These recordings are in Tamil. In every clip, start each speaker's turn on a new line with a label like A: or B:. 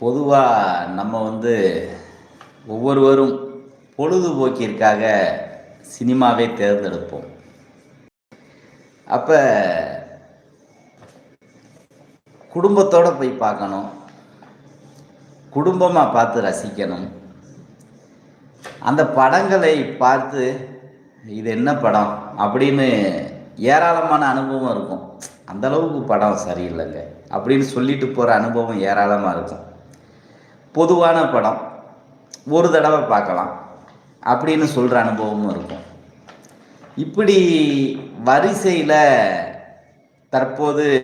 A: பொதுவாக நம்ம வந்து ஒவ்வொருவரும் பொழுதுபோக்கிற்காக சினிமாவே தேர்ந்தெடுப்போம். அப்போ குடும்பத்தோடு போய் பார்க்கணும். குடும்பமாக பார்த்து ரசிக்கணும். அந்த படங்களை பார்த்து இது என்ன படம் அப்படின்னு ஏராளமான அனுபவம் இருக்கும். அந்த அளவுக்கு படம் சரியில்லைங்க. அப்படின்னு சொல்லிட்டு போகிற அனுபவம் ஏராளமாக இருக்கும். பொதுவான படம். ஒரு தடவை பார்க்கலாம். அப்படின்னு சொல்கிற அனுபவமும் இருக்கும். இப்படி வரிசையில் தற்போது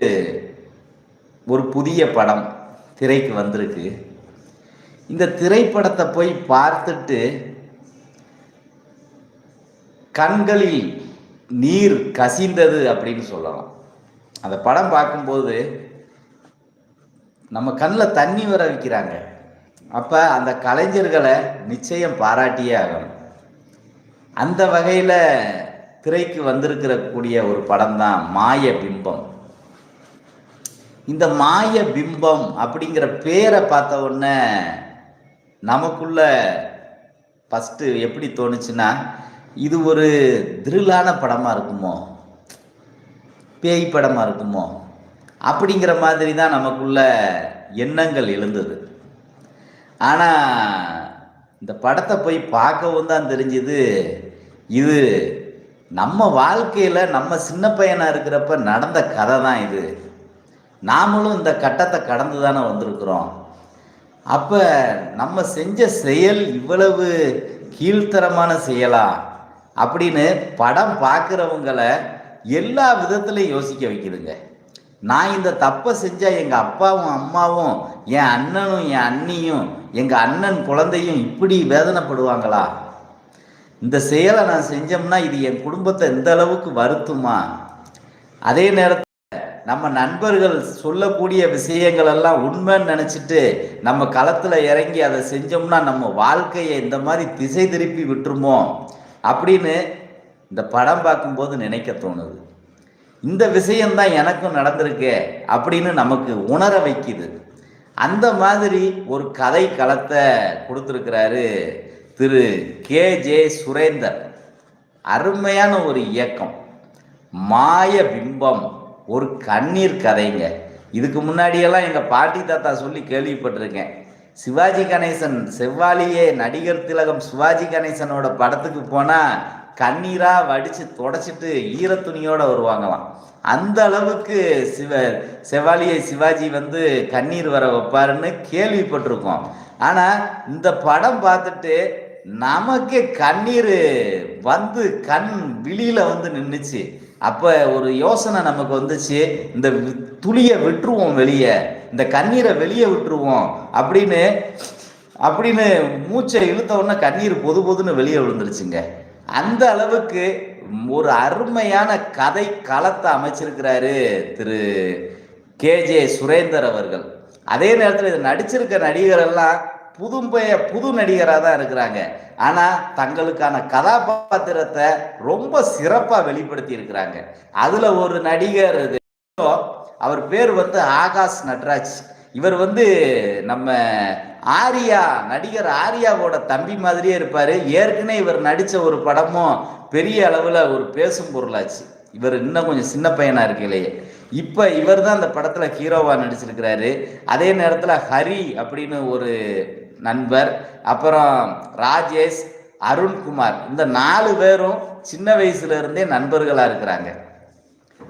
A: ஒரு புதிய படம் திரைக்கு வந்திருக்கு. இந்த திரைப்படத்தை போய் பார்த்துட்டு கண்களில் நீர் கசிந்தது அப்படின்னு சொல்லலாம். அந்த படம் பார்க்கும்போது நம்ம கண்ணில் தண்ணி வர வைக்கிறாங்க. அப்போ அந்த கலைஞர்களை நிச்சயம் பாராட்டியே ஆகணும். அந்த வகையில் திரைக்கு வந்திருக்கிற கூடிய ஒரு படம் தான் மாய பிம்பம். இந்த மாய பிம்பம் அப்படிங்கிற பேரை பார்த்த உடனே நமக்குள்ள ஃபஸ்ட்டு எப்படி தோணுச்சுன்னா இது ஒரு திருளான படமாக இருக்குமோ? பேய் படமாக இருக்குமோ? அப்படிங்கிற மாதிரி தான் நமக்குள்ள எண்ணங்கள் எழுந்தது. ஆனால் இந்த படத்தை போய் பார்க்கவும் தான் தெரிஞ்சுது. இது நம்ம வாழ்க்கையில் நம்ம சின்ன பையனாக இருக்கிறப்ப நடந்த கதை தான் இது. நாமளும் இந்த கட்டத்தை கடந்து தானே வந்திருக்கிறோம். அப்போ நம்ம செஞ்ச செயல் இவ்வளவு கீழ்த்தரமான செயலா? அப்படின்னு படம் பார்க்குறவங்களை எல்லா விதத்துலையும் யோசிக்க வைக்குதுங்க. நான் இந்த தப்பை செஞ்சால் எங்கள் அப்பாவும் அம்மாவும் என் அண்ணனும் என் அண்ணியும் எங்கள் அண்ணன் குழந்தையும் இப்படி வேதனைப்படுவாங்களா? இந்த செயலை நான் செஞ்சோம்னா இது என் குடும்பத்தை எந்த அளவுக்கு வருத்துமா? அதே நேரத்தில் நம்ம நண்பர்கள் சொல்லக்கூடிய விஷயங்கள் எல்லாம் உண்மைன்னு நினச்சிட்டு நம்ம களத்தில் இறங்கி அதை செஞ்சோம்னா நம்ம வாழ்க்கையை இந்த மாதிரி திசை திருப்பி விட்டுருமோ? அப்படின்னு இந்த படம் பார்க்கும்போது நினைக்க தோணுது. இந்த விஷயம்தான் எனக்கும் நடந்திருக்கே அப்படின்னு நமக்கு உணர வைக்குது. அந்த மாதிரி ஒரு கதை களத்தை கொடுத்துருக்கிறாரு திரு கே ஜே சுரேந்தர். அருமையான ஒரு இயக்கம். மாய பிம்பம் ஒரு கண்ணீர் கதைங்க. இதுக்கு முன்னாடியெல்லாம் எங்கள் பாட்டி தாத்தா சொல்லி கேள்விப்பட்டிருக்கேன். சிவாஜி கணேசன் செவ்வாலியே நடிகர் திலகம் சிவாஜி கணேசனோட படத்துக்கு போனால் கண்ணீராக வடித்து தொடச்சிட்டு ஈரத்துணியோடு வருவாங்களாம். அந்த அளவுக்கு சிவ செவாலியை சிவாஜி வந்து கண்ணீர் வர வைப்பாருன்னு கேள்விப்பட்டிருக்கோம். ஆனால் இந்த படம் பார்த்துட்டு நமக்கு கண்ணீர் வந்து கண் விழியில் வந்து நின்றுச்சு அப்போ ஒரு யோசனை நமக்கு வந்துச்சு இந்த துளியை விட்டுருவோம் வெளியே இந்த கண்ணீரை வெளியே விட்டுருவோம் அப்படின்னு அப்படின்னு மூச்சை இழுத்த உடனே கண்ணீர் பொது பொதுன்னு வெளியே விழுந்துருச்சுங்க. அந்த அளவுக்கு ஒரு அருமையான கதை களத்தை அமைச்சிருக்கிறாரு திரு கே ஜே சுரேந்தர் அவர்கள். அதே நேரத்தில் இது நடிச்சிருக்க நடிகர் எல்லாம் புதும்பெய புது நடிகராக தான் இருக்கிறாங்க. ஆனால் தங்களுக்கான கதாபாத்திரத்தை ரொம்ப சிறப்பாக வெளிப்படுத்தி இருக்கிறாங்க. அதில் ஒரு நடிகர் அவர் பேர் வந்து ஆகாஷ் நட்ராஜ். இவர் வந்து நம்ம ஆரியா நடிகர் ஆரியாவோட தம்பி மாதிரியே இருப்பார். ஏற்கனவே இவர் நடித்த ஒரு படமும் பெரிய அளவில் ஒரு பேசும் பொருளாச்சு. இவர் இன்னும் கொஞ்சம் சின்ன பையனாக இருக்கையிலேயே. இப்போ இவர் தான் அந்த படத்தில் ஹீரோவாக நடிச்சிருக்கிறாரு. அதே நேரத்தில் ஹரி அப்படின்னு ஒரு நண்பர் அப்புறம் ராஜேஷ் அருண்குமார். இந்த நாலு பேரும் சின்ன வயசுல இருந்தே நண்பர்களாக இருக்கிறாங்க.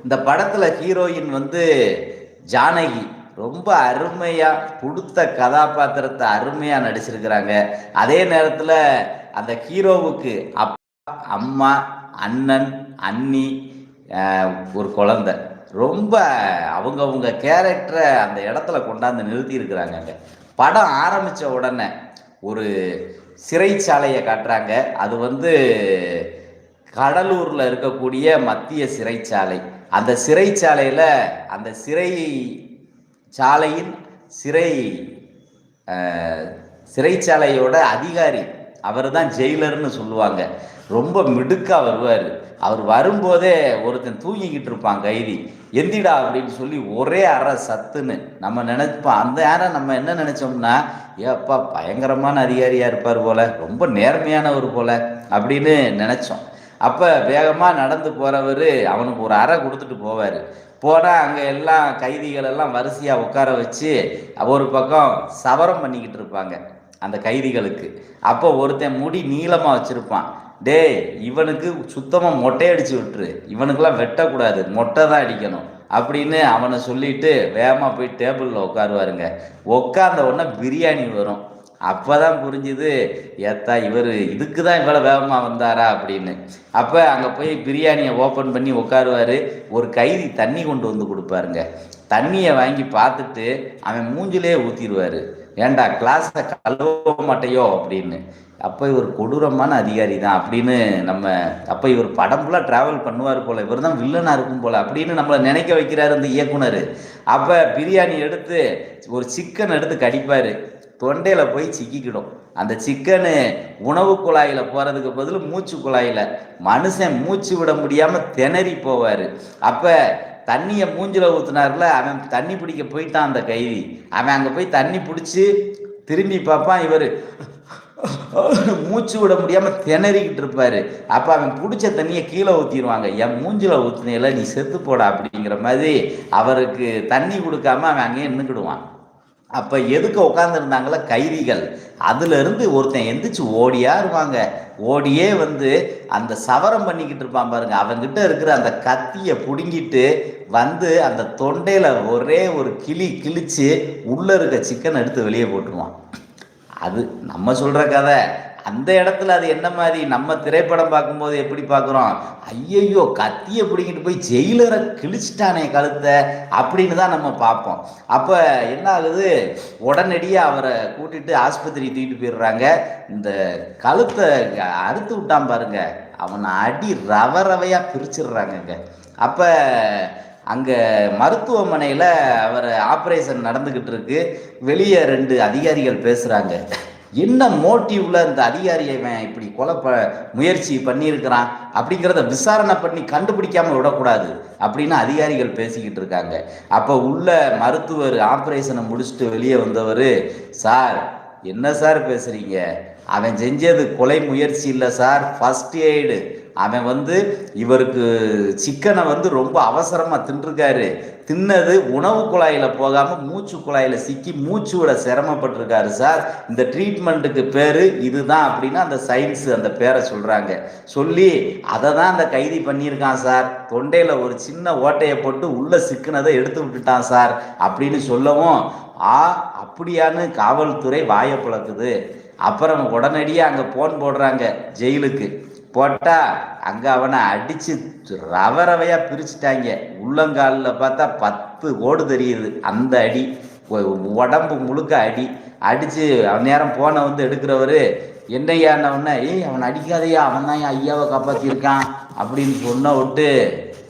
A: இந்த படத்தில் ஹீரோயின் வந்து ஜானகி. ரொம்ப அருமையாக கொடுத்த கதாபாத்திரத்தை அருமையாக நடிச்சிருக்கிறாங்க. அதே நேரத்தில் அந்த ஹீரோவுக்கு அப்பா அம்மா அண்ணன் அண்ணி ஒரு குழந்த. ரொம்ப அவங்கவுங்க கேரக்டரை அந்த இடத்துல கொண்டாந்து நிறுத்தி இருக்கிறாங்க அங்கே. படம் ஆரம்பித்த உடனே ஒரு சிறைச்சாலையை காட்டுறாங்க. அது வந்து கடலூரில் இருக்கக்கூடிய மத்திய சிறைச்சாலை. அந்த சிறைச்சாலையில் அந்த சிறை சாலையின் சிறை சிறைச்சாலையோட அதிகாரி அவர் தான் ஜெயிலர்னு சொல்லுவாங்க. ரொம்ப மிடுக்காக வருவார். அவர் வரும்போதே ஒருத்தன் தூங்கிக்கிட்டு இருப்பான் கைதி. எந்திடா அப்படின்னு சொல்லி ஒரே அறை சத்துன்னு நம்ம நினைப்போம். அந்த அறை நம்ம என்ன நினைச்சோம்னா ஏப்பா பயங்கரமான அதிகாரியாக இருப்பார் போல ரொம்ப நேர்மையானவர் போல அப்படின்னு நினைச்சோம். அப்போ வேகமாக நடந்து போகிறவர் அவனுக்கு ஒரு அறை கொடுத்துட்டு போவார். போனால் அங்கே எல்லாம் கைதிகள் எல்லாம் வரிசையாக உட்கார வச்சு ஒரு பக்கம் சவரம் பண்ணிக்கிட்டு இருப்பாங்க அந்த கைதிகளுக்கு. அப்போ ஒருத்தன் முடி நீளமாக வச்சுருப்பான். டேய் இவனுக்கு சுத்தமாக மொட்டை அடித்து விட்டுரு. இவனுக்கெல்லாம் வெட்டக்கூடாது. மொட்டை தான் அடிக்கணும். அப்படின்னு அவனை சொல்லிட்டு வேகமாக போய் டேபிளில் உட்காருவாருங்க. உட்காந்த உடனே பிரியாணி வரும். அப்பதான் புரிஞ்சுது ஏத்தா இவர் இதுக்கு தான் இவ்வளோ வேகமாக வந்தாரா அப்படின்னு. அப்போ அங்கே போய் பிரியாணியை ஓப்பன் பண்ணி உட்காருவார். ஒரு கைதி தண்ணி கொண்டு வந்து கொடுப்பாருங்க. தண்ணியை வாங்கி பார்த்துட்டு அவன் மூஞ்சிலே ஊற்றிடுவார் ஏண்டா கிளாஸை கழுவ மாட்டையோ அப்படின்னு. அப்போ இவர் கொடூரமான அதிகாரி தான் அப்படின்னு நம்ம அப்போ இவர் படம் ஃபுல்லாக ட்ராவல் பண்ணுவார் போல். இவர் தான் வில்லனாக இருக்கும் போல் அப்படின்னு நம்மளை நினைக்க வைக்கிறாரு இந்த இயக்குனர். அப்போ பிரியாணி எடுத்து ஒரு சிக்கன் எடுத்து கடிப்பார். தொண்டையில் போய் சிக்கிக்கிடும். அந்த சிக்கனு உணவு குழாயில் போகிறதுக்கு பதில் மூச்சு குழாயில். மனுஷன் மூச்சு விட முடியாமல் திணறி போவார். அப்போ தண்ணியை மூஞ்சில் ஊற்றுனார்ல அவன் தண்ணி பிடிக்க போயிட்டான் அந்த கைதி. அவன் அங்கே போய் தண்ணி பிடிச்சி திரும்பி பார்ப்பான் இவர். மூச்சு விட முடியாமல் திணறிக்கிட்டு இருப்பாரு. அப்போ அவன் பிடிச்ச தண்ணியை கீழே ஊற்றிடுவாங்க என் மூஞ்சில் ஊற்றுனையில நீ செத்து போடா அப்படிங்கிற மாதிரி அவருக்கு தண்ணி கொடுக்காம அவன் அங்கேயே நின்றுக்கிடுவான் அப்போ எதுக்கு உட்காந்துருந்தாங்கள கைதிகள். அதுலேருந்து ஒருத்தன் எந்திரிச்சு ஓடியா இருவாங்க ஓடியே வந்து அந்த சவரம் பண்ணிக்கிட்டு இருப்பான் பாருங்க. அவன்கிட்ட இருக்கிற அந்த கத்தியை பிடுங்கிட்டு வந்து அந்த தொண்டையில் ஒரே ஒரு கிளி கிழிச்சு உள்ளே இருக்க சிக்கன் எடுத்து வெளியே போட்டுருவான். அது நம்ம சொல்கிற கதை. அந்த இடத்துல அது என்ன மாதிரி? நம்ம திரைப்படம் பார்க்கும்போது எப்படி பார்க்குறோம்? ஐயையோ கத்தியை பிடிக்கிட்டு போய் ஜெயிலரை கிழிச்சிட்டானே கழுத்தை அப்படின்னு தான் நம்ம பார்ப்போம். அப்போ என்ன ஆகுது? உடனடியாக அவரை கூட்டிட்டு ஆஸ்பத்திரி தூக்கிட்டு போயிடுறாங்க. இந்த கழுத்தை அறுத்து விட்டான் பாருங்க. அவனை அடி ரவ ரவையாக பிரிச்சிடுறாங்கங்க. அப்போ அங்கே மருத்துவமனையில் அவர் ஆப்ரேஷன் நடந்துக்கிட்டு இருக்கு. வெளியே ரெண்டு அதிகாரிகள் பேசுகிறாங்க என்ன மோட்டிவ்ல இந்த அதிகாரியை இப்படி கொலை ப முயற்சி பண்ணியிருக்கிறான் அப்படிங்கிறத விசாரணை பண்ணி கண்டுபிடிக்காம விடக்கூடாது அப்படின்னு அதிகாரிகள் பேசிக்கிட்டு இருக்காங்க. அப்போ உள்ள மருத்துவர் ஆப்ரேஷனை முடிச்சுட்டு வெளியே வந்தவர் சார் என்ன சார் பேசுறீங்க? அவன் செஞ்சது கொலை முயற்சி இல்லை சார் ஃபர்ஸ்ட் எய்டு அவன் வந்து இவருக்கு சிக்கனை வந்து ரொம்ப அவசரமாக தின்றுருக்காரு. தின்னது உணவு குழாயில் போகாமல் மூச்சு குழாயில் சிக்கி மூச்சு விட சிரமப்பட்டிருக்காரு சார். இந்த ட்ரீட்மெண்ட்டுக்கு பேர் இதுதான் அப்படின்னா அந்த சயின்ஸு அந்த பேரை சொல்கிறாங்க சொல்லி அதை தான் அந்த கைதி பண்ணியிருக்கான் சார். தொண்டையில் ஒரு சின்ன ஓட்டையை போட்டு உள்ளே சிக்கினதை எடுத்து விட்டுட்டான் சார் அப்படின்னு சொல்லவும் ஆ அப்படியான்னு காவல்துறை வாயை பிளக்குது அப்புறம் உடனடியாக அங்கே போன் போடுறாங்க ஜெயிலுக்கு. போட்டா அங்கே அவனை அடித்து ரவ ரவையாக பிரிச்சுட்டாங்க. உள்ளங்காலில் பார்த்தா பத்து கோடு தெரியுது. அந்த அடி உடம்பு முழுக்க அடி. அடித்து அவன் நேரம் போனை வந்து எடுக்கிறவர் என்னையானவன ஏய் அவன் அடிக்காதையா அவன் தான் ஐயாவை காப்பாற்றிருக்கான் அப்படின்னு சொன்ன விட்டு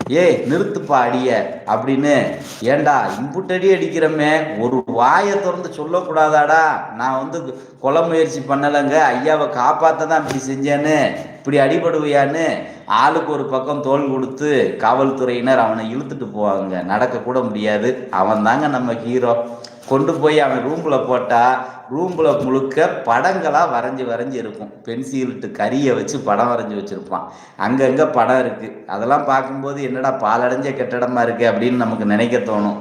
A: ஏய் நிறுத்துப்பா அடிய. அப்படின்னு ஏண்டா இம்புட்டடி அடிக்கிறமே ஒரு வாயை திறந்து சொல்லக்கூடாதாடா? நான் வந்து கொலை முயற்சி பண்ணலைங்க. ஐயாவை காப்பாற்ற தான் இப்படி செஞ்சேன்னு. இப்படி அடிபடுவையான்னு ஆளுக்கு ஒரு பக்கம் தோல் கொடுத்து காவல்துறையினர் அவனை இழுத்துட்டு போவாங்க. நடக்கக்கூட முடியாது. அவன் தாங்க நம்ம ஹீரோ. கொண்டு போய் அவன் ரூமில் போட்டால் ரூமில் முழுக்க படங்களாக வரைஞ்சி வரைஞ்சி இருக்கும். பென்சில்ட்டு கரியை வச்சு படம் வரைஞ்சி வச்சுருப்பான். அங்கங்கே படம் இருக்குது அதெல்லாம் பார்க்கும்போது என்னடா பாலடைஞ்ச கட்டடமாக இருக்குது அப்படின்னு நமக்கு நினைக்க தோணும்.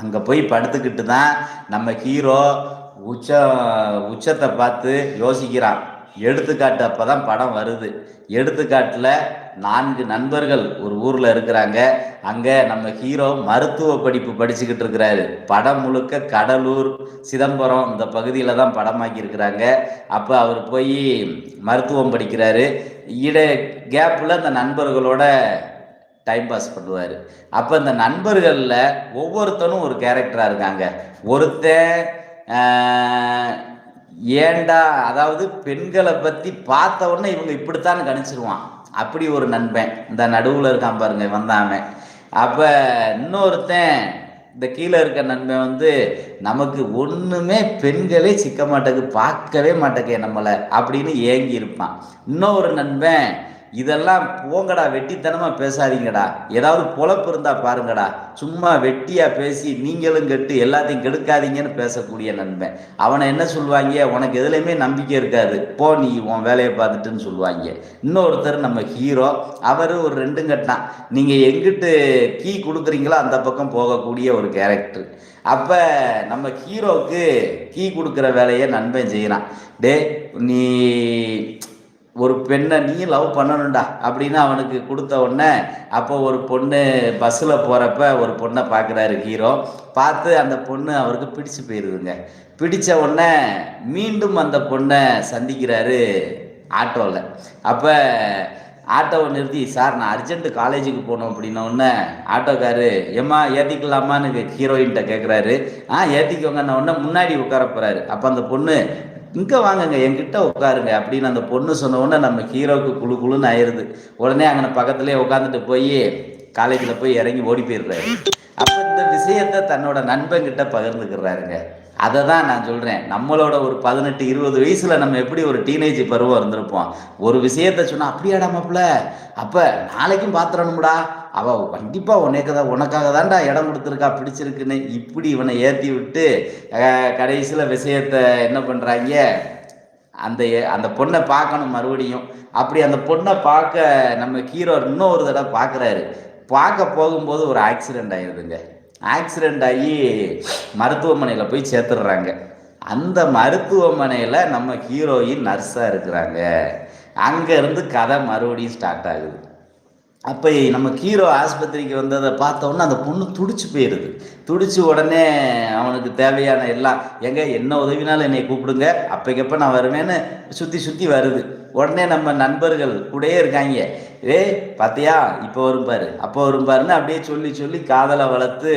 A: அங்கே போய் படுத்துக்கிட்டு தான் நம்ம ஹீரோ உச்ச உச்சத்தை பார்த்து யோசிக்கிறான். எடுத்துக்காட்டு அப்போ தான் படம் வருது. எடுத்துக்காட்டில் நான்கு நண்பர்கள் ஒரு ஊரில் இருக்கிறாங்க. அங்கே நம்ம ஹீரோ மருத்துவ படிப்பு படிச்சுக்கிட்டு இருக்கிறாரு. படம் முழுக்க கடலூர் சிதம்பரம் இந்த பகுதியில் தான் படமாக்கி இருக்கிறாங்க. அப்போ அவர் போய் மருத்துவம் படிக்கிறாரு. இட கேப்பில் அந்த நண்பர்களோட டைம் பாஸ் பண்ணுவார். அப்போ இந்த நண்பர்களில் ஒவ்வொருத்தனும் ஒரு கேரக்டராக இருக்காங்க. ஒருத்தன் ஏண்டா? அதாவது பெண்களை பற்றி பார்த்த உடனே இவங்க இப்படித்தான் கணிச்சிருவான். அப்படி ஒரு நண்பன். இந்த நடுவில் இருக்கான் பாருங்க வந்தாமன் அப்போ இன்னொருத்தன் இந்த கீழே இருக்க நன்மை வந்து நமக்கு ஒன்றுமே பெண்களே சிக்க மாட்டேக்கு பார்க்கவே மாட்டேங்க நம்மளை அப்படின்னு ஏங்கி இருப்பான். இன்னொரு நண்பன் இதெல்லாம் போங்கடா வெட்டித்தனமாக பேசாதீங்கடா. ஏதாவது பொழப்பு இருந்தால் பாருங்கடா. சும்மா வெட்டியாக பேசி நீங்களும் கெட்டு எல்லாத்தையும் கெடுக்காதீங்கன்னு பேசக்கூடிய நண்பன். அவனை என்ன சொல்லுவாங்க? உனக்கு எதுலையுமே நம்பிக்கை இருக்காது. போ நீ உன் வேலையை பார்த்துட்டுன்னு சொல்லுவாங்க. இன்னொருத்தர் நம்ம ஹீரோ அவர் ஒரு ரெண்டும் கட்டினான் நீங்கள் எங்கிட்டு கீ கொடுக்குறீங்களோ அந்த பக்கம் போகக்கூடிய ஒரு கேரக்டர். அப்போ நம்ம ஹீரோவுக்கு கீ கொடுக்குற வேலையை நண்பன் செய்கிறான் டே நீ ஒரு பெண்ணை நீ லவ் பண்ணணும்டா அப்படின்னு அவனுக்கு கொடுத்த உடனே அப்போ ஒரு பொண்ணு பஸ்ஸில் போகிறப்ப ஒரு பொண்ணை பார்க்குறாரு ஹீரோ பார்த்து அந்த பொண்ணு அவருக்கு பிடிச்சு போயிடுதுங்க பிடித்த உடனே மீண்டும் அந்த பொண்ணை சந்திக்கிறாரு ஆட்டோவில் அப்போ ஆட்டோவை நிறுத்தி சார் நான் அர்ஜென்ட்டு காலேஜுக்கு போகணும் அப்படின்னோடனே ஆட்டோக்காரு ஏம்மா ஏற்றிக்கலாமான்னு ஹீரோயின்கிட்ட கேட்குறாரு ஆ ஏற்றிக்கோங்கன்ன உடனே முன்னாடி உட்கார போகிறாரு அப்போ அந்த பொண்ணு இங்கே வாங்குங்க என்கிட்ட உட்காருங்க அப்படின்னு அந்த பொண்ணு சொன்ன உடனே நம்ம ஹீரோவுக்கு குழு குழுன்னு ஆயிடுது உடனே அங்கே பக்கத்துலேயே உட்காந்துட்டு போய் காலேஜில் போய் இறங்கி ஓடி போயிடுறாரு. அப்போ இந்த விஷயத்த தன்னோட நண்பன்கிட்ட பகிர்ந்துக்கிறாருங்க. அதை தான் நான் சொல்கிறேன் நம்மளோட ஒரு பதினெட்டு இருபது வயசில் நம்ம எப்படி ஒரு டீனேஜ் பருவம் இருந்திருப்போம். ஒரு விஷயத்த சொன்னால் அப்படியாடா மாப்பிள்ள அப்போ நாளைக்கும் பார்த்துடணும்டா அவள் கண்டிப்பாக உனக்கு தான் உனக்காக தான்டா இடம் கொடுத்துருக்கா பிடிச்சிருக்குன்னு இப்படி இவனை ஏற்றி விட்டு கடைசியில் விஷயத்தை என்ன பண்ணுறாங்க அந்த அந்த பொண்ணை பார்க்கணும் மறுபடியும். அப்படி அந்த பொண்ணை பார்க்க நம்ம ஹீரோ இன்னொரு தடவை பார்க்குறாரு. பார்க்க போகும்போது ஒரு ஆக்சிடெண்ட் ஆயிடுதுங்க ஆக்சிடெண்ட் ஆகி மருத்துவமனையில் போய் சேர்த்துடுறாங்க. அந்த மருத்துவமனையில் நம்ம ஹீரோயின் நர்ஸாக இருக்கிறாங்க. அங்கேருந்து கதை மறுபடியும் ஸ்டார்ட் ஆகுது. அப்போ நம்ம ஹீரோ ஆஸ்பத்திரிக்கு வந்ததை பார்த்தோன்னே அந்த பொண்ணு துடிச்சு போயிடுது துடிச்சு உடனே அவனுக்கு தேவையான எல்லாம் எங்க என்ன உதவினாலும் என்னை கூப்பிடுங்க அப்பைக்கப்ப நான் வருவேன்னு சுற்றி சுற்றி வருது. உடனே நம்ம நண்பர்கள் கூடயே இருக்காங்க. ஏ பார்த்தியா இப்போ வரும்பாரு அப்போ வரும்பாருன்னு அப்படியே சொல்லி சொல்லி காதலை வளர்த்து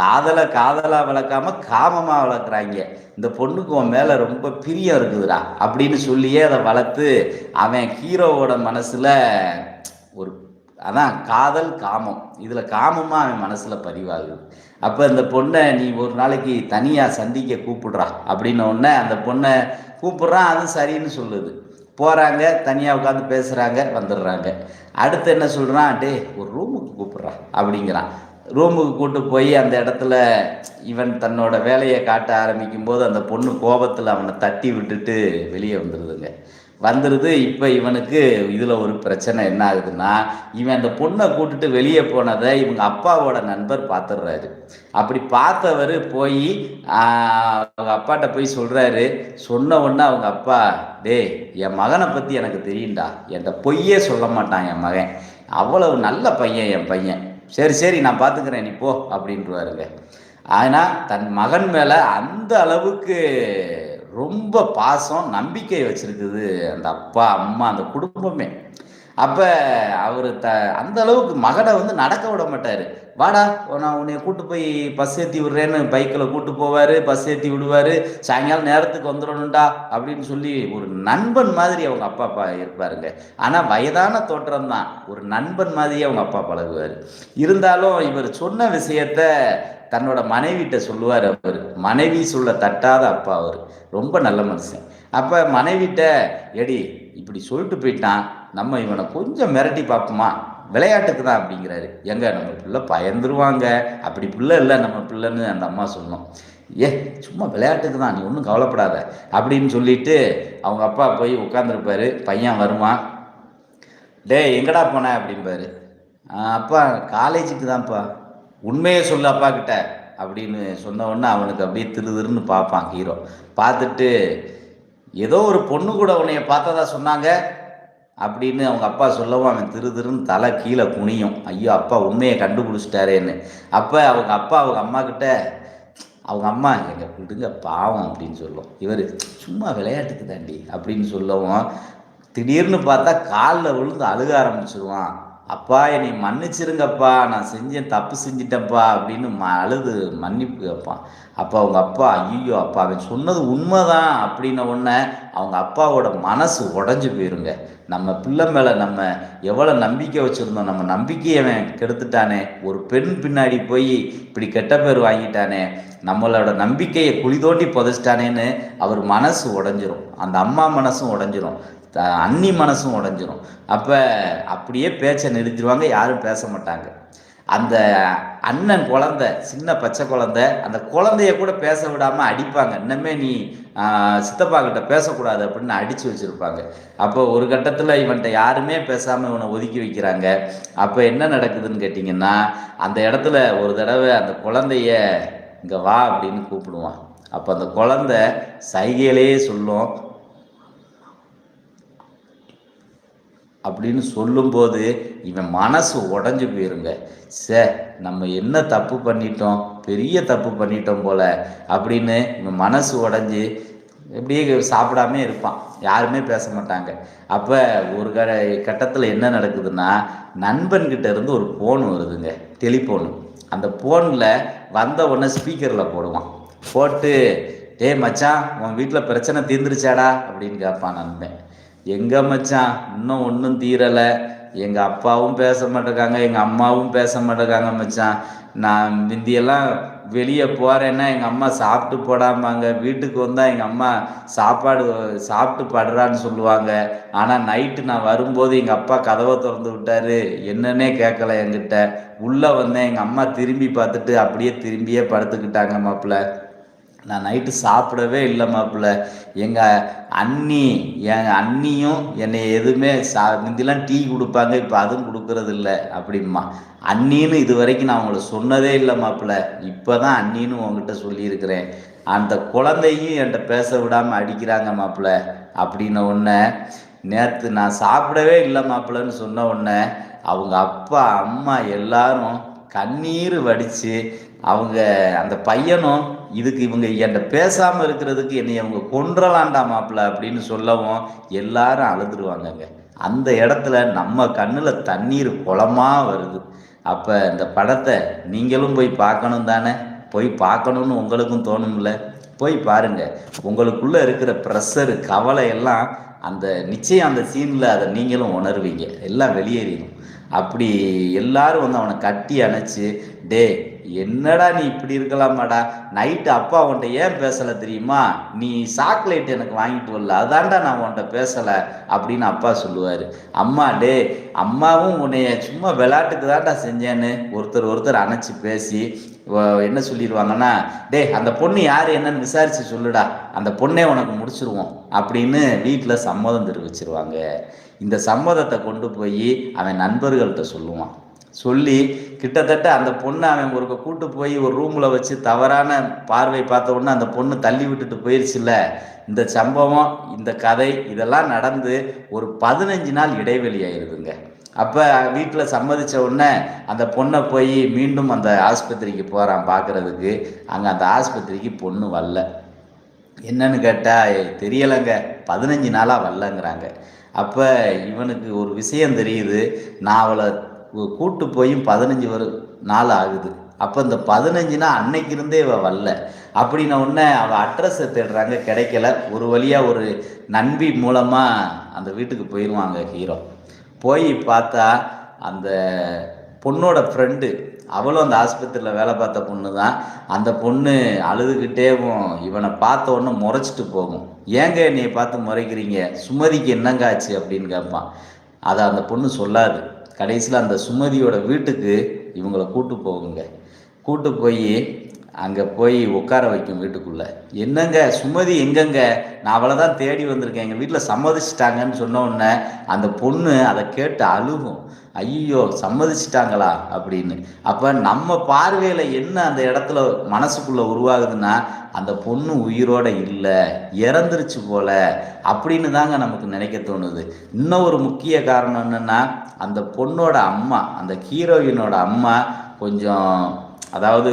A: காதலை காதலாக வளர்க்காம காமமாக வளர்க்குறாங்க. இந்த பொண்ணுக்கு உன் மேலே ரொம்ப பிரியம் இருக்குதுடா அப்படின்னு சொல்லியே அதை வளர்த்து அவன் ஹீரோவோட மனசில் ஒரு அதான் காதல் காமம். இதில் காமமாக அவன் மனசில் பதிவாகுது. அப்போ இந்த பொண்ணை நீ ஒரு நாளைக்கு தனியாக சந்திக்க கூப்பிடுறா அப்படின்ன உடனே அந்த பொண்ணை கூப்பிட்றான் அது சரின்னு சொல்லுது. போகிறாங்க தனியாக உட்காந்து பேசுகிறாங்க வந்துடுறாங்க. அடுத்து என்ன சொல்கிறான் டே ஒரு ரூமுக்கு கூப்பிட்றான் அப்படிங்கிறான். ரூமுக்கு கூட்டு போய் அந்த இடத்துல இவன் தன்னோட வேலையை காட்ட ஆரம்பிக்கும் போது அந்த பொண்ணு கோபத்தில் அவனை தட்டி விட்டுட்டு வெளியே வந்துடுதுங்க வந்துடுது இப்போ இவனுக்கு இதில் ஒரு பிரச்சனை என்ன ஆகுதுன்னா இவன் அந்த பொண்ணை கூட்டுட்டு வெளியே போனதை இவங்க அப்பாவோட நண்பர் பார்த்துடுறாரு அப்படி பார்த்தவர் போய் அவங்க அப்பாட்ட போய் சொல்கிறாரு சொன்ன உடனே அவங்க அப்பா டே என் மகனை பற்றி எனக்கு தெரியும்டா. என்கிட்ட பொய்யே சொல்ல மாட்டான் என் மகன். அவ்வளவு நல்ல பையன் என் பையன். சரி சரி நான் பார்த்துக்கிறேன் நீ போ. அப்படின்றாருங்க ஆனால் தன் மகன் மேலே அந்த அளவுக்கு ரொம்ப பாசம் நம்பிக்கை வச்சிருக்குது அந்த அப்பா அம்மா அந்த குடும்பமே. அப்போ அவர் த அந்த அளவுக்கு மகனை வந்து நடக்க விட மாட்டார். வாடா நான் உன்னை கூட்டு போய் பஸ் ஏற்றி விடுறேன்னு பைக்கில் கூட்டு போவார் பஸ் ஏற்றி விடுவார். சாயங்காலம் நேரத்துக்கு வந்துடணும்டா அப்படின்னு சொல்லி ஒரு நண்பன் மாதிரி அவங்க அப்பா அப்பா இருப்பாருங்க. ஆனால் வயதான தோற்றம் தான் ஒரு நண்பன் மாதிரி அவங்க அப்பா பழகுவார். இருந்தாலும் இவர் சொன்ன விஷயத்த தன்னோட மனைவிட்ட சொல்லுவார் அவர். மனைவி சொல்ல தட்டாத அப்பா அவர். ரொம்ப நல்ல மனுஷன். அப்போ மனைவிட்ட எடி இப்படி சொல்லிட்டு போயிட்டான். நம்ம இவனை கொஞ்சம் மிரட்டி பார்ப்போமா? விளையாட்டுக்கு தான் அப்படிங்கிறாரு. எங்க நம்ம பிள்ளை பயந்துருவாங்க. அப்படி பிள்ளை இல்லை நம்ம பிள்ளைன்னு அந்த அம்மா சொன்னோம் ஏ சும்மா விளையாட்டுக்கு தான் நீ ஒன்றும் கவலைப்படாத அப்படின்னு சொல்லிட்டு அவங்க அப்பா போய் உட்காந்துருப்பாரு பையன் வருவான். டே எங்கடா போன? அப்படிம்பாரு. அப்பா காலேஜுக்கு தான்ப்பா. உண்மையை சொல்ல அப்பா கிட்ட அப்படின்னு சொன்ன உடனே அவனுக்கு அப்படியே திரு திருன்னு பார்ப்பான் ஹீரோ. பார்த்துட்டு ஏதோ ஒரு பொண்ணு கூட உன்னைய பார்த்ததா சொன்னாங்க? அப்படின்னு அவங்க அப்பா சொல்லவும் அவன் திரு திருன்னு தலை கீழே குனியும். ஐயோ அப்பா உண்மையை கண்டுபிடிச்சிட்டாரேன்னு. அப்போ அவங்க அப்பா அவங்க அம்மா கிட்ட அவங்க அம்மா எங்கள் விடுங்க பாவம் அப்படின்னு சொல்லும். இவர் சும்மா விளையாட்டுக்கு தாண்டி அப்படின்னு சொல்லவும் திடீர்னு பார்த்தா காலில் விழுந்து அழுக ஆரம்பிச்சிருவான். அப்பா என்னை மன்னிச்சிருங்கப்பா நான் செஞ்சேன் தப்பு செஞ்சிட்டப்பா அப்படின்னு ம அழுது மன்னிப்பு கேட்பான் அப்போ அவங்க அப்பா ஐயோ அப்பா அவன் சொன்னது உண்மைதான் அப்படின்ன உடனே அவங்க அப்பாவோட மனசு உடஞ்சி போயிருங்க. நம்ம பிள்ளை மேலே நம்ம எவ்வளோ நம்பிக்கை வச்சுருந்தோம் நம்ம நம்பிக்கையை அவன் கெடுத்துட்டானே. ஒரு பெண் பின்னாடி போய் இப்படி கெட்ட பேர் வாங்கிட்டானே. நம்மளோட நம்பிக்கையை குழி தோண்டி புதைச்சிட்டானேன்னு அவர் மனசு உடஞ்சிரும். அந்த அம்மா மனசும் உடஞ்சிரும். த- அன்னி மனசும் உடஞ்சிரும். அப்போ அப்படியே பேச்சை நிறுத்திடுவாங்க யாரும் பேச மாட்டாங்க. அந்த அண்ணன் குழந்த சின்ன பச்சை குழந்த அந்த குழந்தைய கூட பேச விடாமல் அடிப்பாங்க. இன்னமே நீ சித்தப்பா கிட்ட பேசக்கூடாது அப்படின்னு அடித்து வச்சுருப்பாங்க. அப்போ ஒரு கட்டத்தில் இவன்கிட்ட யாருமே பேசாமல் இவனை ஒதுக்கி வைக்கிறாங்க. அப்போ என்ன நடக்குதுன்னு கேட்டிங்கன்னா அந்த இடத்துல ஒரு தடவை அந்த குழந்தைய இங்கே வா அப்படின்னு கூப்பிடுவான். அப்போ அந்த குழந்தை சைகையிலேயே சொல்லும். அப்படின்னு சொல்லும்போது இவன் மனசு உடஞ்சு போயிருங்க. சே நம்ம என்ன தப்பு பண்ணிட்டோம்? பெரிய தப்பு பண்ணிட்டோம் போல. அப்படின்னு இவன் மனசு உடஞ்சி எப்படியே சாப்பிடாம இருப்பான். யாருமே பேச மாட்டாங்க. அப்போ ஒரு க கட்டத்தில் என்ன நடக்குதுன்னா நண்பன்கிட்ட இருந்து ஒரு ஃபோன் வருதுங்க. டெலிஃபோனு அந்த ஃபோனில் வந்த உடனே ஸ்பீக்கரில் போடுவான். போட்டு டே மச்சான் உன் வீட்டில் பிரச்சனை தீர்ந்துருச்சாடா? அப்படின்னு கேட்பான் நண்பன். எங்கே மச்சான்? இன்னும் ஒன்றும் தீரலை. எங்கள் அப்பாவும் பேச மாட்டேங்காங்க எங்கள் அம்மாவும் பேச மாட்டேங்காங்க மச்சான். நான் முந்தியெல்லாம் வெளியே போகிறேன்னா எங்கள் அம்மா சாப்பிட்டு போடாமாங்க வீட்டுக்கு வந்தால் எங்கள் அம்மா சாப்பாடு சாப்பிட்டு படுறான்னு சொல்லுவாங்க. ஆனால் நைட்டு நான் வரும்போது எங்கள் அப்பா கதவை திறந்து விட்டாரு. என்னன்னே கேட்கல என்கிட்ட. உள்ளே வந்தேன். எங்கள் அம்மா திரும்பி பார்த்துட்டு அப்படியே திரும்பியே படுத்துக்கிட்டாங்க மாப்பிள்ள. நான் நைட்டு சாப்பிடவே இல்லை மாப்பிள்ள. எங்கள் அண்ணி என் அண்ணியும் என்னை எதுவுமே சா முந்திலாம் டீ கொடுப்பாங்க இப்போ அதுவும் கொடுக்கறது இல்லை அப்படிம்மா. அண்ணின்னு இது வரைக்கும் நான் உங்களை சொன்னதே இல்லை மாப்பிள்ள. இப்போ தான் அண்ணின்னு உங்ககிட்ட சொல்லியிருக்கிறேன். அந்த குழந்தையும் என்கிட்ட பேச விடாமல் அடிக்கிறாங்க மாப்பிள்ள. அப்படின்ன உடனே நேற்று நான் சாப்பிடவே இல்லை மாப்பிள்ளன்னு சொன்ன உடனே அவங்க அப்பா அம்மா எல்லாரும் கண்ணீர் வடித்து அவங்க அந்த பையனும் இதுக்கு இவங்க என்கிட்ட பேசாமல் இருக்கிறதுக்கு என்னை அவங்க கொன்றலாண்டா மாப்பிள்ள அப்படின்னு சொல்லவும் எல்லாரும் அழுதுருவாங்கங்க. அந்த இடத்துல நம்ம கண்ணில் தண்ணீர் குளமாக வருது. அப்போ இந்த படத்தை நீங்களும் போய் பார்க்கணும் தானே? போய் பார்க்கணுன்னு உங்களுக்கும் தோணும்ல? போய் பாருங்க. உங்களுக்குள்ளே இருக்கிற ப்ரெஷரு கவலை எல்லாம் அந்த நிச்சயம் அந்த சீனில் அதை நீங்களும் உணர்வீங்க. எல்லாம் வெளியேறிடும். அப்படி எல்லாரும் வந்து அவனை கட்டி அணைச்சு டே என்னடா நீ இப்படி இருக்கலாமாடா? நைட்டு அப்பா உன்ட்ட ஏன் பேசலை தெரியுமா? நீ சாக்லேட் எனக்கு வாங்கிட்டு வரல. அதான்டா நான் உன்ட்ட பேசலை அப்படின்னு அப்பா சொல்லுவார். அம்மா டே அம்மாவும் உன்னைய சும்மா விளையாட்டுக்கு தான்டா செஞ்சேன்னு. ஒருத்தர் ஒருத்தர் அணைச்சி பேசி என்ன சொல்லிடுவாங்கன்னா டே அந்த பொண்ணு யார் என்னன்னு விசாரிச்சு சொல்லுடா. அந்த பொண்ணே உனக்கு முடிச்சிருவோம். அப்படின்னு வீட்டில் சம்மதம் தெரிவிச்சிருவாங்க. இந்த சம்மதத்தை கொண்டு போய் அவன் நண்பர்கள்ட்ட சொல்லுவான். சொல்லி கிட்டத்தட்ட அந்த பொண்ணை அவன் ஒரு கூட்டு போய் ஒரு ரூமில் வச்சு தவறான பார்வை பார்த்த உடனே அந்த பொண்ணு தள்ளி விட்டுட்டு போயிருச்சுல்ல. இந்த சம்பவம் இந்த கதை இதெல்லாம் நடந்து ஒரு பதினஞ்சு நாள் இடைவெளி ஆயிருதுங்க. அப்போ வீட்டில் சம்மதிச்ச உடனே அந்த பொண்ணை போய் மீண்டும் அந்த ஆஸ்பத்திரிக்கு போகிறான் பார்க்குறதுக்கு அங்கே அந்த ஆஸ்பத்திரிக்கு பொண்ணு வரல. என்னன்னு கேட்டால் தெரியலைங்க. பதினஞ்சு நாளாக வரலங்கிறாங்க. அப்போ இவனுக்கு ஒரு விஷயம் தெரியுது. நான் அவளை கூட்டு போயும் பதினஞ்சு வரு நாள் ஆகுது. அப்போ இந்த பதினஞ்சுனா அன்னைக்கு இருந்தே இவ வரல. அப்படின்ன உடனே அவள் அட்ரஸை தேடுறாங்க கிடைக்கல. ஒரு வழியாக ஒரு நண்பி மூலமாக அந்த வீட்டுக்கு போயிடுவாங்க ஹீரோ போய் பார்த்தா அந்த பொண்ணோட ஃப்ரெண்டு அவளும் அந்த ஆஸ்பத்திரியில் வேலை பார்த்த பொண்ணு தான். அந்த பொண்ணு அழுதுகிட்டேவும் இவனை பார்த்த உடனே முறைச்சிட்டு போகும். ஏங்க என்னையை பார்த்து முறைக்கிறீங்க? சுமதிக்கு என்னங்க ஆச்சு அப்படின்னு கேட்பான். அதை அந்த பொண்ணு சொல்லாது. கடைசியில் அந்த சுமதியோட வீட்டுக்கு இவங்களை கூட்டு போகுங்க. கூட்டு போய் அங்கே போய் உட்கார வைக்கும் வீட்டுக்குள்ளே. என்னங்க சுமதி எங்கங்க? நான் அவளை தான் தேடி வந்திருக்கேன். எங்கள் வீட்டில் சம்மதிச்சிட்டாங்கன்னு சொன்ன உடனே அந்த பொண்ணு அதை கேட்டு அழுகும். ஐயோ சம்மதிச்சிட்டாங்களா அப்படின்னு. அப்போ நம்ம பார்வையில் என்ன அந்த இடத்துல மனசுக்குள்ளே உருவாகுதுன்னா அந்த பொண்ணு உயிரோட இல்லை இறந்துருச்சு போல அப்படின்னு தாங்க நமக்கு நினைக்க தோணுது. இன்னும் ஒரு முக்கிய காரணம் என்னென்னா அந்த பொண்ணோட அம்மா அந்த ஹீரோயினோட அம்மா கொஞ்சம் அதாவது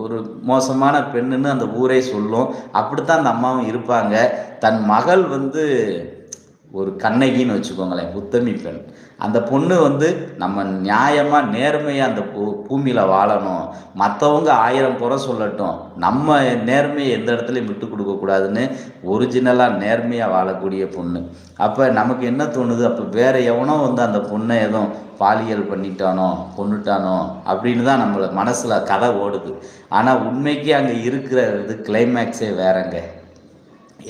A: ஒரு மோசமான பெண்ணுன்னு அந்த ஊரே சொல்லும். அப்படித்தான் அந்த அம்மாவும் இருப்பாங்க. தன் மகள் வந்து ஒரு கண்ணகின்னு வச்சுக்கோங்களேன் உத்தமி பெண். அந்த பொண்ணு வந்து நம்ம நியாயமாக நேர்மையாக அந்த பூ பூமியில் வாழணும். மற்றவங்க ஆயிரம் குறை சொல்லட்டும். நம்ம நேர்மையை எந்த இடத்துலையும் விட்டு கொடுக்கக்கூடாதுன்னு ஒரிஜினலாக நேர்மையாக வாழக்கூடிய பொண்ணு. அப்போ நமக்கு என்ன தோணுது? அப்போ வேறு எவனோ வந்து அந்த பொண்ணை எதுவும் பாலியல் பண்ணிட்டானோ கொண்டுட்டானோ அப்படின்னு தான் நம்மளை மனசில் கதை ஓடுது. ஆனால் உண்மைக்கு அங்கே இருக்கிற இது கிளைமேக்ஸே வேறங்க.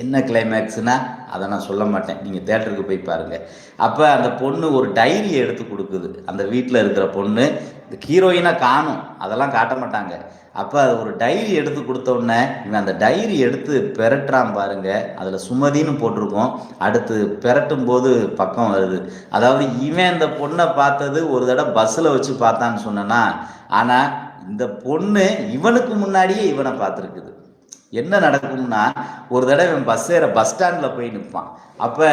A: என்ன கிளைமேக்ஸ்னால் அதை நான் சொல்ல மாட்டேன். நீங்கள் தேட்டருக்கு போய் பாருங்கள் அப்போ அந்த பொண்ணு ஒரு டைரி எடுத்து கொடுக்குது. அந்த வீட்டில் இருக்கிற பொண்ணு இந்த ஹீரோயினாக காணும். அதெல்லாம் காட்ட மாட்டாங்க. அப்போ அது ஒரு டைரி எடுத்து கொடுத்தோடனே இவன் அந்த டைரி எடுத்து பெரட்டுறான் பாருங்க. அதில் சுமதின்னு போட்டிருக்கோம். அடுத்து பெரட்டும் போது பக்கம் வருது. அதாவது இவன் இந்த பொண்ணை பார்த்தது ஒரு தடவை பஸ்ஸில் வச்சு பார்த்தான்னு சொன்னேன்னா ஆனால் இந்த பொண்ணு இவனுக்கு முன்னாடியே இவனை பார்த்துருக்குது. என்ன நடக்கும்னா ஒரு தடவை பஸ் ஏற பஸ் ஸ்டாண்டில் போய் நிற்பான் அப்போ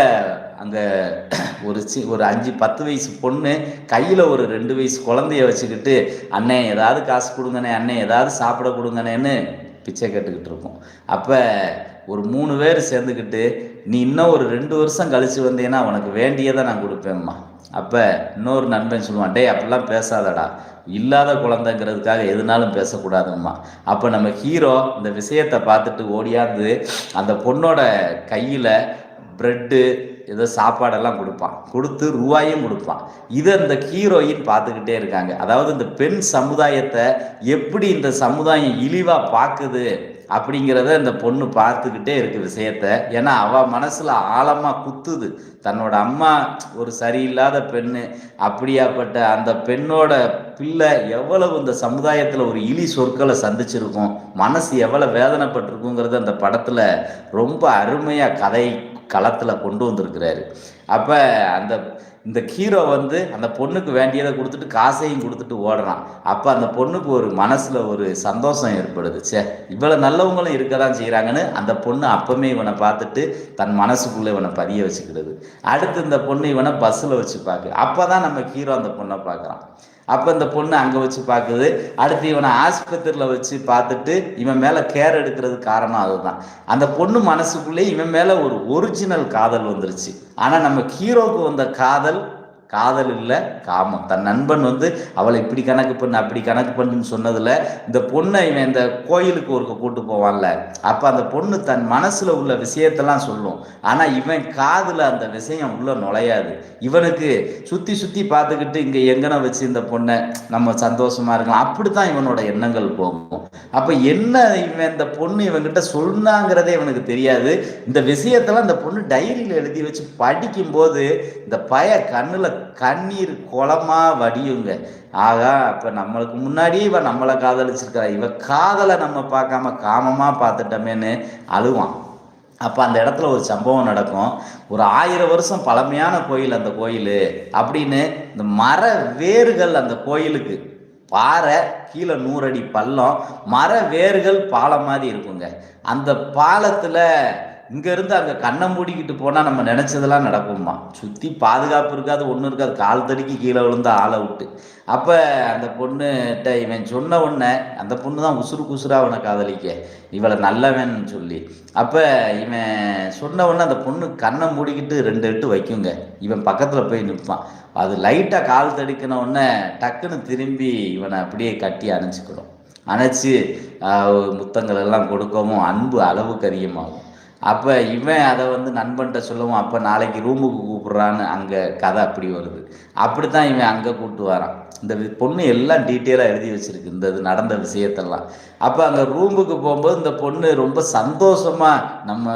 A: அங்கே ஒரு சி ஒரு அஞ்சு பத்து வயசு பொண்ணு கையில் ஒரு ரெண்டு வயசு குழந்தைய வச்சுக்கிட்டு அண்ணே ஏதாவது காசு கொடுங்கண்ணே அண்ணே ஏதாவது சாப்பிட கொடுங்கண்ணேன்னு பிச்சை கேட்டுக்கிட்டு இருக்கும். அப்போ ஒரு மூணு பேர் சேர்ந்துக்கிட்டு நீ இன்னும் ஒரு ரெண்டு வருஷம் கழிச்சு வந்தீங்கன்னா உனக்கு வேண்டியதை நான் கொடுப்பேம்மா அப்போ இன்னொரு நண்பன் சொல்லுவான் டேய் அப்படிலாம் பேசாதடா. இல்லாத குழந்தைங்கிறதுக்காக எதுனாலும் பேசக்கூடாதும்மா அப்போ நம்ம ஹீரோ இந்த விஷயத்தை பார்த்துட்டு ஓடியாந்து அந்த பொண்ணோட கையில் ப்ரெட்டு ஏதோ சாப்பாடெல்லாம் கொடுப்பான். கொடுத்து ரூபாயும் கொடுப்பான். இதை இந்த ஹீரோயின் பார்த்துக்கிட்டே இருக்காங்க. அதாவது இந்த பெண் சமுதாயத்தை எப்படி இந்த சமுதாயம் இழிவாக பார்க்குது? அப்படிங்கிறத இந்த பொண்ணு பார்த்துக்கிட்டே இருக்கு விஷயத்த. ஏன்னா அவள் மனசில் ஆழமாக குத்துது. தன்னோட அம்மா ஒரு சரியில்லாத பெண்ணு. அப்படியாப்பட்ட அந்த பெண்ணோட பிள்ளை எவ்வளவு இந்த சமுதாயத்தில் ஒரு இழி சொற்களை சந்திச்சிருக்கும் மனசு எவ்வளோ வேதனைப்பட்டிருக்குங்கிறத அந்த படத்தில் ரொம்ப அருமையாக கதை களத்தில் கொண்டு வந்திருக்கிறாரு. அப்போ அந்த இந்த ஹீரோ வந்து அந்த பொண்ணுக்கு வேண்டியதை கொடுத்துட்டு காசையும் கொடுத்துட்டு ஓடுறான். அப்போ அந்த பொண்ணுக்கு ஒரு மனசில் ஒரு சந்தோஷம் ஏற்படுது. சே இவ்வளோ நல்லவங்களும் இருக்க தான் செய்கிறாங்கன்னு அந்த பொண்ணு அப்பவுமே இவனை பார்த்துட்டு தன் மனசுக்குள்ளே இவனை பதிய வச்சுக்கிடுது. அடுத்து இந்த பொண்ணு இவனை பஸ்ஸில் வச்சு பார்க்கு அப்போ தான் நம்ம ஹீரோ அந்த பொண்ணை பார்க்குறான். அப்போ இந்த பொண்ணு அங்கே வச்சு பார்க்குது அடுத்து இவனை ஆஸ்பத்திரியில் வச்சு பார்த்துட்டு இவன் மேலே கேர் எடுக்கிறது காரணம் அதுதான். அந்த பொண்ணு மனசுக்குள்ளே இவன் மேலே ஒரு ஒரிஜினல் காதல் வந்துருச்சு. ஆனால் நம்ம ஹீரோவுக்கு வந்த காதல் காதல் இல்லை காமம். தன் நண்பன் வந்து அவளை இப்படி கணக்கு பண்ணு அப்படி கணக்கு பண்ணுன்னு சொன்னதில் இந்த பொண்ணை இவன் இந்த கோயிலுக்கு ஒரு கூட்டு போவான்ல. அப்போ அந்த பொண்ணு தன் மனசில் உள்ள விஷயத்தெல்லாம் சொல்லும். ஆனால் இவன் காதில் அந்த விஷயம் உள்ளே நுழையாது. இவனுக்கு சுற்றி சுற்றி பார்த்துக்கிட்டு இங்கே எங்கன வச்சு இந்த பொண்ணை நம்ம சந்தோஷமாக இருக்கலாம். அப்படி தான் இவனோட எண்ணங்கள் போகும். அப்போ என்ன இவன் இந்த பொண்ணு இவன்கிட்ட சொன்னாங்கிறதே இவனுக்கு தெரியாது. இந்த விஷயத்தெல்லாம் இந்த பொண்ணு டைரியில் எழுதி வச்சு படிக்கும்போது இந்த பய கண்ணில் கண்ணீர் குளமா வடியுங்க. ஆகா இப்போ நம்மளுக்கு முன்னாடி இவன் நம்மளை காதலிச்சிருக்கிறா. இவ காதலை நம்ம பார்க்காம காமமாக பார்த்துட்டோமேன்னு அழுவான். அப்போ அந்த இடத்துல ஒரு சம்பவம் நடக்கும். ஒரு ஆயிரம் வருஷம் பழமையான கோயில் அந்த கோயில் அப்படின்னு இந்த மர வேர்கள் அந்த கோயிலுக்கு பாறை கீழே நூறடி பள்ளம் மர வேர்கள் பாலம் மாதிரி இருக்குங்க. அந்த பாலத்தில் இங்கேருந்து அங்கே கண்ணை மூடிக்கிட்டு போனால் நம்ம நினச்சதெல்லாம் நடக்கும்மா. சுற்றி பாதுகாப்பு இருக்காது ஒன்றும் இருக்காது. கால் தடிக்கு கீழே விழுந்தா ஆளை விட்டு. அப்போ அந்த பொண்ணுகிட்ட இவன் சொன்ன உடனே அந்த பொண்ணு தான் உசுறு குசுராக அவனை காதலிக்க. இவளை நல்லவன் சொல்லி. அப்போ இவன் சொன்ன உடனே அந்த பொண்ணு கண்ணை மூடிக்கிட்டு ரெண்டு எட்டு வைக்குங்க. இவன் பக்கத்தில் போய் நிற்பான் அது லைட்டாக கால் தடிக்கின உடனே டக்குன்னு திரும்பி இவனை அப்படியே கட்டி அணைச்சிக்கிடும் அணைச்சி முத்தங்கள் எல்லாம் கொடுக்கவும் அன்பு அளவுக்கு அதிகமாகும். அப்போ இவன் அதை வந்து நண்பன்கிட்ட சொல்லவும் அப்போ நாளைக்கு ரூமுக்கு கூப்பிட்றான்னு. அங்கே கதை அப்படி வருது. அப்படி தான் இவன் அங்கே கூப்பிட்டு வரான். இந்த பொண்ணு எல்லாம் டீட்டெயிலாக எழுதி வச்சிருக்கு இந்த இது நடந்த விஷயத்தெல்லாம். அப்போ அங்கே ரூமுக்கு போகும்போது இந்த பொண்ணு ரொம்ப சந்தோஷமாக நம்ம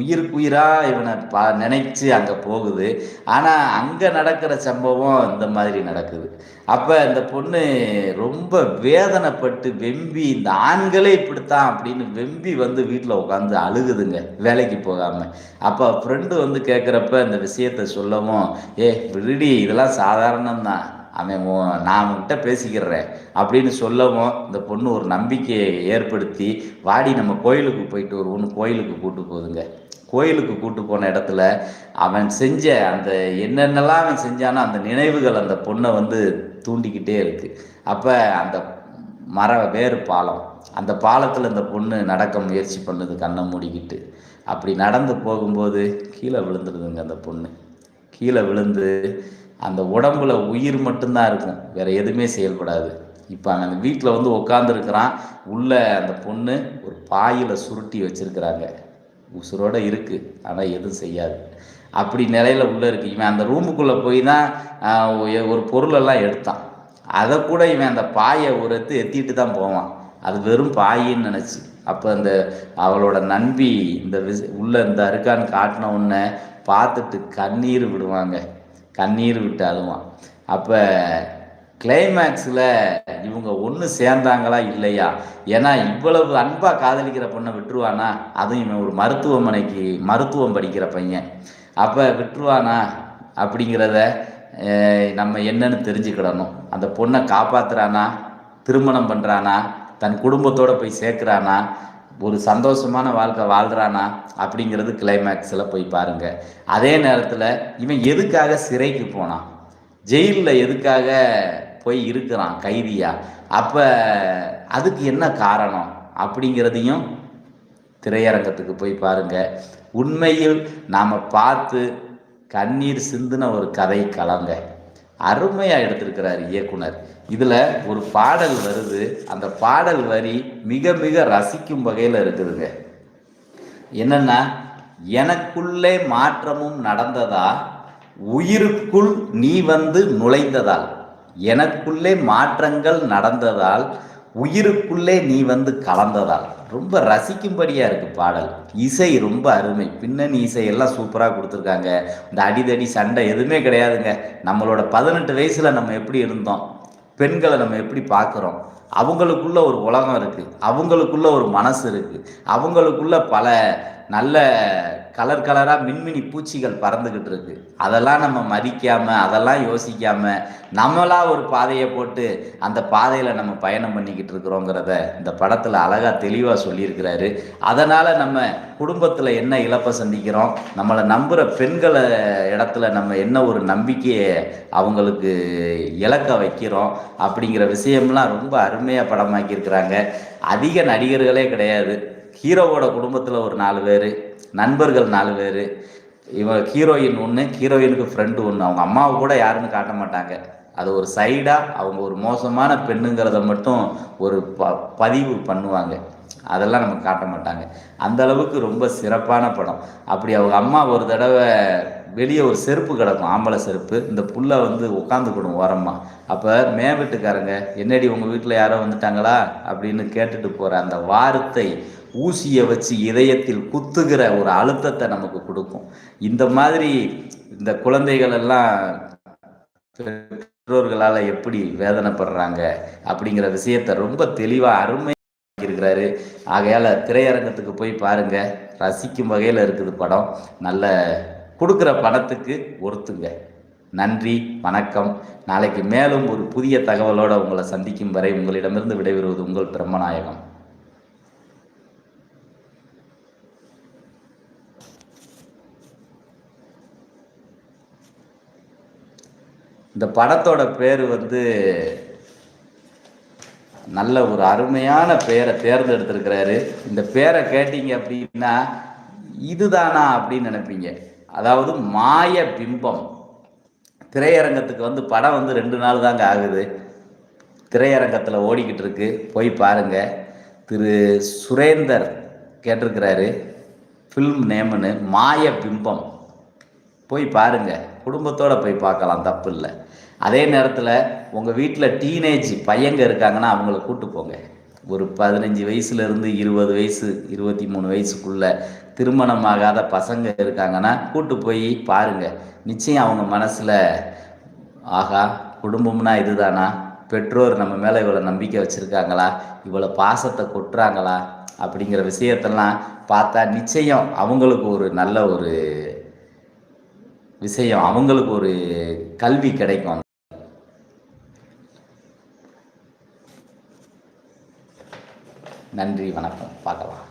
A: உயிருக்குயிராக இவனை பா நினைச்சு அங்கே போகுது. ஆனால் அங்கே நடக்கிற சம்பவம் இந்த மாதிரி நடக்குது. அப்போ இந்த பொண்ணு ரொம்ப வேதனைப்பட்டு வெம்பி இந்த ஆண்களே இப்படித்தான் அப்படின்னு வெம்பி வந்து வீட்டில் உட்காந்து அழுகுதுங்க வேலைக்கு போகாமல் அப்போ ஃப்ரெண்டு வந்து கேட்குறப்ப இந்த விஷயத்த சொல்லவும் ஏ விருடி இதெல்லாம் சாதாரணம்தான். அவன் நான் அவன்கிட்ட பேசிக்கிறேன் அப்படின்னு சொல்லவும் இந்த பொண்ணு ஒரு நம்பிக்கையை ஏற்படுத்தி வாடி நம்ம கோயிலுக்கு போயிட்டு வருவோம்னு கோயிலுக்கு கூட்டு போகுதுங்க. கோயிலுக்கு கூட்டு போன இடத்துல அவன் செஞ்ச அந்த என்னென்னலாம் அவன் செஞ்சானோ அந்த நினைவுகள் அந்த பொண்ணை வந்து தூண்டிக்கிட்டே இருக்குது அப்போ அந்த மர வேறு பாலம் அந்த பாலத்தில் இந்த பொண்ணு நடக்க முயற்சி பண்ணுது கண்ணை மூடிக்கிட்டு. அப்படி நடந்து போகும்போது கீழே விழுந்துடுதுங்க அந்த பொண்ணு. கீழே விழுந்து அந்த உடம்புல உயிர் மட்டும்தான் இருக்கும். வேற எதுவுமே செயல்படாது இப்போ அந்த வீட்டில் வந்து உட்காந்துருக்கிறான் உள்ளே அந்த பொண்ணு ஒரு பாயில் சுருட்டி வச்சுருக்கிறாங்க. உசுரோடு இருக்குது ஆனால் எதுவும் செய்யாது. அப்படி நிலையில உள்ளே இருக்கு. இவன் அந்த ரூமுக்குள்ளே போய் தான் ஒரு பொருளெல்லாம் எடுத்தான். அதை கூட இவன் அந்த பாயை ஒரு எத்திட்டு தான் போவான். அது வெறும் பாயின்னு நினச்சி. அப்போ அந்த அவளோட நண்பி இந்த விஸ் உள்ளே இந்த இருக்கான்னு காட்டின உடனே பார்த்துட்டு கண்ணீர் விடுவாங்க. கண்ணீர் விட்டு அழுவான் அப்போ கிளைமேக்ஸில் இவங்க ஒன்று சேர்ந்தாங்களா இல்லையா? ஏன்னா இவ்வளவு அன்பாக காதலிக்கிற பொண்ணை விட்டுருவானா? அதுவும் இவன் ஒரு மருத்துவமனைக்கு மருத்துவம் படிக்கிற பையன். அப்போ விட்டுருவானா அப்படிங்கிறத நம்ம என்னன்னு தெரிஞ்சுக்கிடணும். அந்த பொண்ணை காப்பாத்துறானா? திருமணம் பண்ணுறானா தன் குடும்பத்தோடு போய் சேர்க்குறானா? ஒரு சந்தோஷமான வாழ்க்கை வாழ்கிறானா அப்படிங்கிறது கிளைமேக்ஸில் போய் பாருங்கள் அதே நேரத்தில் இவன் எதுக்காக சிறைக்கு போனான்? ஜெயிலில் எதுக்காக போய் இருக்கிறான் கைதியா? அப்போ அதுக்கு என்ன காரணம்? அப்படிங்கிறதையும் திரையரங்கத்துக்கு போய் பாருங்கள் உண்மையில் நாம் பார்த்து கண்ணீர் சிந்தின ஒரு கதை கலங்க. அருமையாக எடுத்திருக்கிறார் இயக்குனர். இதில் ஒரு பாடல் வருது. அந்த பாடல் வரி மிக மிக ரசிக்கும் வகையில் இருக்குதுங்க. என்னன்னா எனக்குள்ளே மாற்றமும் நடந்ததா? உயிருக்குள் நீ வந்து நுழைந்ததால். எனக்குள்ளே மாற்றங்கள் நடந்ததால் உயிருக்குள்ளே நீ வந்து கலந்ததால். ரொம்ப ரசிக்கும்படியா இருக்கு பாடல். இசை ரொம்ப அருமை. பின்னணி இசை எல்லாம் சூப்பராக கொடுத்துருக்காங்க. இந்த அடிதடி சண்டை எதுவுமே கிடையாதுங்க. நம்மளோட பதினெட்டு வயசுல நம்ம எப்படி இருந்தோம்? பெண்களை நம்ம எப்படி பார்க்குறோம்? அவங்களுக்குள்ள ஒரு உலகம் இருக்குது அவங்களுக்குள்ள ஒரு மனசு இருக்கு. அவங்களுக்குள்ள பல நல்ல கலர் கலராக மின்மினி பூச்சிகள் பறந்துக்கிட்டு இருக்கு. அதெல்லாம் நம்ம மதிக்காமல் அதெல்லாம் யோசிக்காமல் நம்மளாக ஒரு பாதையை போட்டு அந்த பாதையில் நம்ம பயணம் பண்ணிக்கிட்டு இருக்கிறோங்கிறத இந்த படத்தில் அழகாக தெளிவாக சொல்லியிருக்கிறாரு. அதனால் நம்ம குடும்பத்தில் என்ன இழப்பை சந்திக்கிறோம்? நம்மளை நம்புகிற பெண்களை இடத்துல நம்ம என்ன ஒரு நம்பிக்கையை அவங்களுக்கு இழக்க வைக்கிறோம்? அப்படிங்கிற விஷயம்லாம் ரொம்ப அருமையாக படமாக்கியிருக்கிறாங்க. அதிக நடிகர்களே கிடையாது. ஹீரோவோட குடும்பத்தில் ஒரு நாலு பேர் நண்பர்கள் நாலு பேர். இவன் ஹீரோயின் ஒன்று ஹீரோயினுக்கு ஃப்ரெண்டு ஒன்று அவங்க அம்மாவை கூட யாருன்னு காட்ட மாட்டாங்க. அது ஒரு சைடாக அவங்க ஒரு மோசமான பெண்ணுங்கிறத மட்டும் ஒரு ப பதிவு பண்ணுவாங்க. அதெல்லாம் நமக்கு காட்ட மாட்டாங்க. அந்த அளவுக்கு ரொம்ப சிறப்பான படம். அப்படி அவங்க அம்மா ஒரு தடவை வெளியே ஒரு செருப்பு கிடக்கும் ஆம்பளை செருப்பு. இந்த புல்லை வந்து உட்காந்துக்கிடும் ஓரமாக அப்போ மே வீட்டுக்காரங்க என்னடி உங்கள் வீட்டில் யாரோ வந்துட்டாங்களா? அப்படின்னு கேட்டுட்டு போகிற அந்த வார்த்தை ஊசியை வச்சு இதயத்தில் குத்துகிற ஒரு அழுத்தத்தை நமக்கு கொடுக்கும். இந்த மாதிரி இந்த குழந்தைகள் எல்லாம் பெற்றோர்களால் எப்படி வேதனைப்படுறாங்க அப்படிங்கிற விஷயத்த ரொம்ப தெளிவாக அருமை இருக்கிறாரு. ஆகையால் திரையரங்கத்துக்கு போய் பாருங்க. ரசிக்கும் வகையில் இருக்குது படம். நல்ல கொடுக்குற பணத்துக்கு ஒருத்துங்க. நன்றி வணக்கம். நாளைக்கு மேலும் ஒரு புதிய தகவலோடு உங்களை சந்திக்கும் வரை உங்களிடமிருந்து விடைபெறுவது உங்கள் பிரம்மநாயகம். இந்த படத்தோட பேர் வந்து நல்ல ஒரு அருமையான பேரை தேர்ந்தெடுத்திருக்கிறாரு. இந்த பேரை கேட்டீங்க அப்படின்னா இதுதானா? அப்படின்னு நினைப்பீங்க. அதாவது மாய பிம்பம். திரையரங்கத்துக்கு வந்து படம் வந்து ரெண்டு நாள் தாங்க ஆகுது. திரையரங்கத்தில் ஓடிக்கிட்டு இருக்கு. போய் பாருங்க. திரு. சுரேந்தர் கேட்டிருக்கிறாரு. ஃபில்ம் நேம்னு மாய பிம்பம். போய் பாருங்கள் குடும்பத்தோட போய் பார்க்கலாம் தப்பு இல்லை. அதே நேரத்தில் உங்கள் வீட்டில் டீனேஜ் பையங்க இருக்காங்கன்னா அவங்கள கூட்டு போங்க. ஒரு பதினஞ்சு வயசுலேருந்து இருபது வயசு இருபத்தி மூணு வயசுக்குள்ள திருமணமாகாத பசங்க இருக்காங்கன்னா கூட்டு போய் பாருங்கள் நிச்சயம் அவங்க மனசில் ஆகா குடும்பம்னா இதுதானா? பெற்றோர் நம்ம மேலே இவ்வளோ நம்பிக்கை வச்சுருக்காங்களா? இவ்வளோ பாசத்தை கொட்டுறாங்களா? அப்படிங்கிற விஷயத்தெல்லாம் பார்த்தா நிச்சயம் அவங்களுக்கு ஒரு நல்ல ஒரு விஷயம் அவங்களுக்கு ஒரு கல்வி கிடைக்கும். நன்றி வணக்கம். பார்க்கலாம்.